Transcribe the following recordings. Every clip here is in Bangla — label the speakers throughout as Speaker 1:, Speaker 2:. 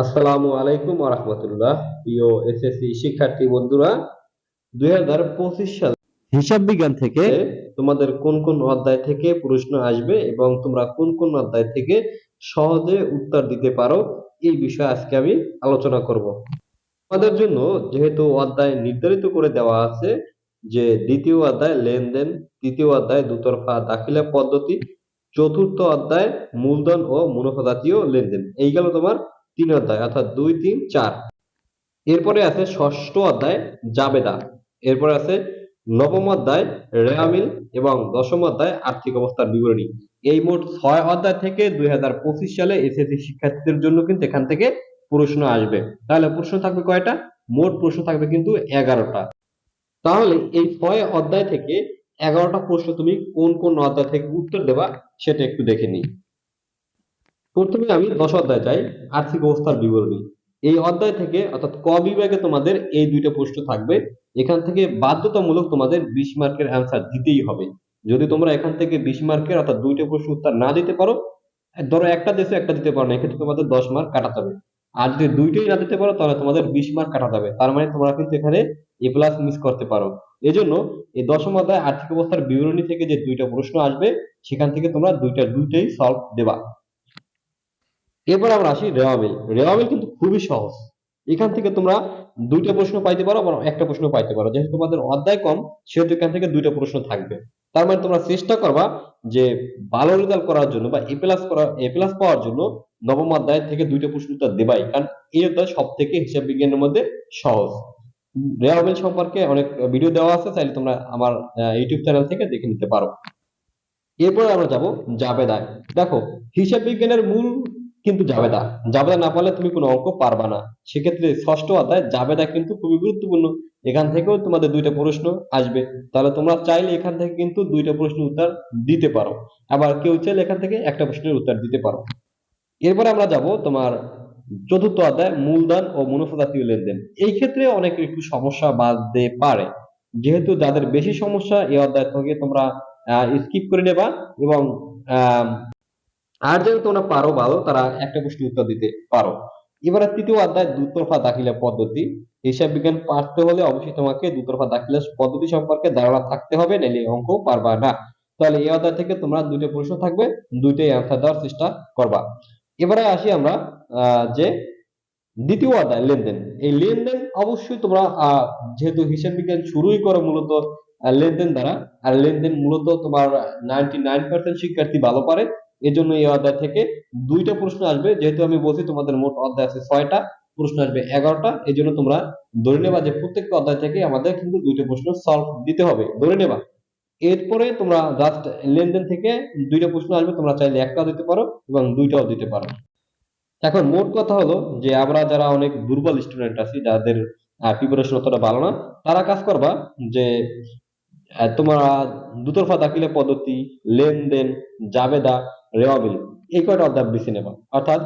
Speaker 1: আসসালামু আলাইকুম রহমতুল্লাহ। প্রিয় এসএসসি শিক্ষার্থী বন্ধুরা দুই হাজার পঁচিশ সাল হিসাব বিজ্ঞান থেকে তোমাদের কোন কোন অধ্যায় থেকে প্রশ্ন আসবে এবং তোমরা কোন কোন অধ্যায় থেকে সহজে উত্তর দিতে পারো এই বিষয়ে আজকে আমি আলোচনা করব। তোমাদের জন্য যেহেতু অধ্যায় নির্ধারিত করে দেওয়া আছে যে দ্বিতীয় অধ্যায় লেনদেন তৃতীয় অধ্যায় দুতরফা দাখিলা পদ্ধতি চতুর্থ অধ্যায় মূলধন ও মুনাফা জাতীয় লেনদেন এই গেল তোমার তিন অধ্যায়, অর্থাৎ দুই, তিন, চার। এরপরে আছে ষষ্ঠ অধ্যায়, জাবেদা। এরপরে আছে নবম অধ্যায় রেয়ামিল এবং দশম অধ্যায়, আর্থিক অবস্থার বিবরণী। এই মোট ছয় অধ্যায় থেকে দুই হাজার পঁচিশ সালে এসএসসি শিক্ষার্থীদের জন্য কিন্তু এখান থেকে প্রশ্ন আসবে। তাহলে প্রশ্ন থাকবে কয়টা? মোট প্রশ্ন থাকবে কিন্তু এগারোটা। তাহলে এই ছয় অধ্যায় থেকে এগারোটা প্রশ্ন তুমি কোন কোন অধ্যায় থেকে উত্তর দেবা সেটা একটু দেখে নিই। প্রথমে আমি দশ অধ্যায় চাই, আর্থিক অবস্থার বিবরণী। এই অধ্যায় থেকে, অর্থাৎ ক বিভাগে তোমাদের এই দুইটা প্রশ্ন থাকবে। এখান থেকে বাধ্যতামূলক তোমাদের বিশ মার্কের অ্যান্সার দিতেই হবে। যদি তোমরা এখান থেকে বিশ মার্কের, অর্থাৎ দুইটা প্রশ্ন উত্তর না দিতে পারো, ধরো একটা দেশে একটা দিতে পারো না, এক্ষেত্রে তোমাদের দশ মার্ক কাটাতে হবে আর যদি দুইটাই না দিতে পারো, তাহলে তোমাদের বিশ মার্ক কাটাতে হবে তার মানে তোমরা কিন্তু এখানে এ প্লাস মিস করতে পারো। এই জন্য এই দশম অধ্যায় আর্থিক অবস্থার বিবরণী থেকে যে দুইটা প্রশ্ন আসবে, সেখান থেকে তোমরা দুইটা দুইটাই সলভ দেবা। এরপর আমরা আসি রেওয়ামিল রেওয়ামিল কিন্তু খুবই সহজ। এখান থেকে তোমরা দুইটা প্রশ্ন পাইতে পারো আবার একটা প্রশ্ন পাইতে পারো। যেহেতু তোমাদের অধ্যায় কম, সেহেতু এখান থেকে দুইটা প্রশ্ন থাকবে। তার মানে তোমরা চেষ্টা করবা যে ভালো রেজাল্ট করার জন্য বা এ প্লাস করা এ প্লাস পাওয়ার জন্য নবম অধ্যায় থেকে দুইটা প্রশ্ন উত্তর দেবাই। কারণ এই অধ্যায় সব থেকে হিসাব বিজ্ঞানের মধ্যে সহজ। রেওয়ামিল সম্পর্কে অনেক ভিডিও দেওয়া আছে, চাইলে তোমরা আমার ইউটিউব চ্যানেল থেকে দেখে নিতে পারো। এরপরে আমরা যাব জাবেদায়। দেখো, হিসাব বিজ্ঞানের মূল কিন্তু জাবেদা জাবেদা না পারলে তুমি কোনো অঙ্ক পারবা না। সেক্ষেত্রে ষষ্ঠ অধ্যায়, জাবেদা কিন্তু খুবই গুরুত্বপূর্ণ। এখান থেকেও তোমাদের দুইটা প্রশ্ন আসবে। তাহলে তোমরা চাইলে এখান থেকে কিন্তু দুইটা প্রশ্নের উত্তর দিতে পারো। আবার কেউ চাইলে এখান থেকে একটা প্রশ্নের উত্তর দিতে পারো। এরপরে আমরা যাব তোমার চতুর্থ অধ্যায়, মূলধন ও মুনাফা জাতীয় লেনদেন। এই ক্ষেত্রে অনেক একটু সমস্যা বাঁধতে পারে। যেহেতু যাদের বেশি সমস্যা, এই অধ্যায় থেকে তোমরা স্কিপ করে নেবা এবং আর যদি তোমরা পারো ভালো, তারা একটা প্রশ্ন উত্তর দিতে পারো। এবারে তৃতীয় অধ্যায়, দুতরফা দাখিলা পদ্ধতি। হিসাব বিজ্ঞান পারতে হলে অবশ্যই তোমাকে দুতরফা দাখিলা পদ্ধতি সম্পর্কে ধারণা থাকতে হবে, নাহলে অঙ্ক পারবা না। তাহলে এই অধ্যায় থেকে তোমরা দুইটা প্রশ্ন থাকবে, দুইটাই অ্যান্সার দেওয়ার চেষ্টা করবা। এবারে আসি আমরা যে দ্বিতীয় অধ্যায়, লেনদেন। এই লেনদেন অবশ্যই তোমরা যেহেতু হিসাব বিজ্ঞান শুরুই করো মূলত লেনদেন দ্বারা, আর লেনদেন মূলত তোমার নাইনটি নাইন পার্সেন্ট শিক্ষার্থী ভালো পারে। এজন্য এই অধ্যায় থেকে দুইটা প্রশ্ন আসবে। যেহেতু আমি বলছি তোমাদের মোট অধ্যায় আছে ছয়টা, প্রশ্ন আসবে এগারোটা। এই জন্য তোমরা ধরে নেবা যে প্রত্যেকটা অধ্যায় থেকে আমাদের কিন্তু দুইটা প্রশ্ন সলভ দিতে হবে। ধরে নেবা। এরপরে তোমরা জাস্ট লেনদেন থেকে দুইটা প্রশ্ন আসবে। তোমরা চাইলে একটাও দিতে পারো এবং দুইটাও দিতে পারো। এখন মোট কথা হলো যে আমরা যারা অনেক দুর্বল স্টুডেন্ট আছি, যাদের প্রিপারেশন অতটা ভালো না, তারা কাজ করবা যে তোমরা দুতরফা দাখিলে পদ্ধতি, লেনদেন, জাবেদা রেওয়াবিল এই কয়টা অধ্যায় বেছে নেবা? অর্থাৎ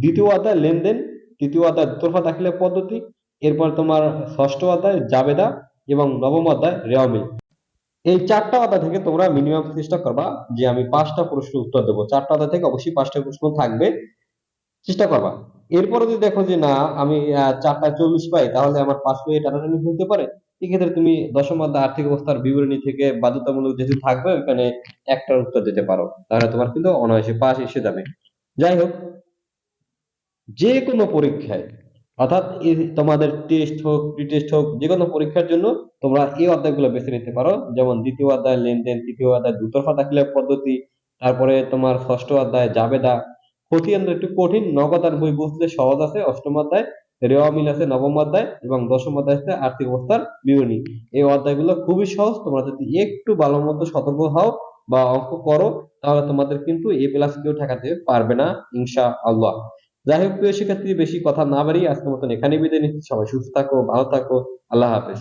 Speaker 1: দ্বিতীয় অধ্যায় লেনদেন, তৃতীয় অধ্যায় দুতরফা দাখিলে পদ্ধতি, এরপর তোমার ষষ্ঠ অধ্যায় জাবেদা এবং নবম অধ্যায় রেওয়াবিল এই চারটা অধ্যায় থেকে তোমরা মিনিমাম চেষ্টা করবা যে আমি পাঁচটা প্রশ্ন উত্তর দেবো। চারটা অধ্যায় থেকে অবশ্যই পাঁচটা প্রশ্ন থাকবে, চেষ্টা করবা। এরপরে যদি দেখো যে না, আমি চারটা চল্লিশ পাই, তাহলে আমার পাঁচ পেয়ে টানাটানি হতে পারে। এক্ষেত্রে তুমি দশম অধ্যায় আর্থিক অবস্থার বিবরণী থেকে বাধ্যতামূলক যেহেতু থাকবে, ওখানে একটার উত্তর দিতে পারো। তাহলে তোমার কিন্তু অনায়াসে পাশ এসে যাবে। যাই হোক, যে কোনো পরীক্ষায়, অর্থাৎ তোমাদের টেস্ট হোক টেস্ট হোক, যে কোনো পরীক্ষার জন্য তোমরা এই অধ্যায়গুলো বেছে নিতে পারো। যেমন দ্বিতীয় অধ্যায় লেনদেন, তৃতীয় অধ্যায় দুতরফা দাখিলা পদ্ধতি, তারপরে তোমার ষষ্ঠ অধ্যায় জাবেদা। খতিয়ান একটু কঠিন, নগদ আর বই বুঝতে সহজ আছে, অষ্টম অধ্যায় রেওয়া মিল আছে নবম অধ্যায় এবং দশম অধ্যায় আছে আর্থিক অবস্থার বিবরণী। এই অধ্যায়গুলো খুবই সহজ, তোমরা যদি একটু ভালো মতো সতর্ক হও বা অঙ্ক করো, তাহলে তোমাদের কিন্তু এ প্লাস কেউ ঠেকাতে পারবে না ইনশা আল্লাহ যাই হোক, প্রিয় শিক্ষার্থী, বেশি কথা না বাড়িয়ে আজকের মতন এখানে বিদায় নিচ্ছি। সবাই সুস্থ থাকো, ভালো থাকো, আল্লাহ হাফেজ।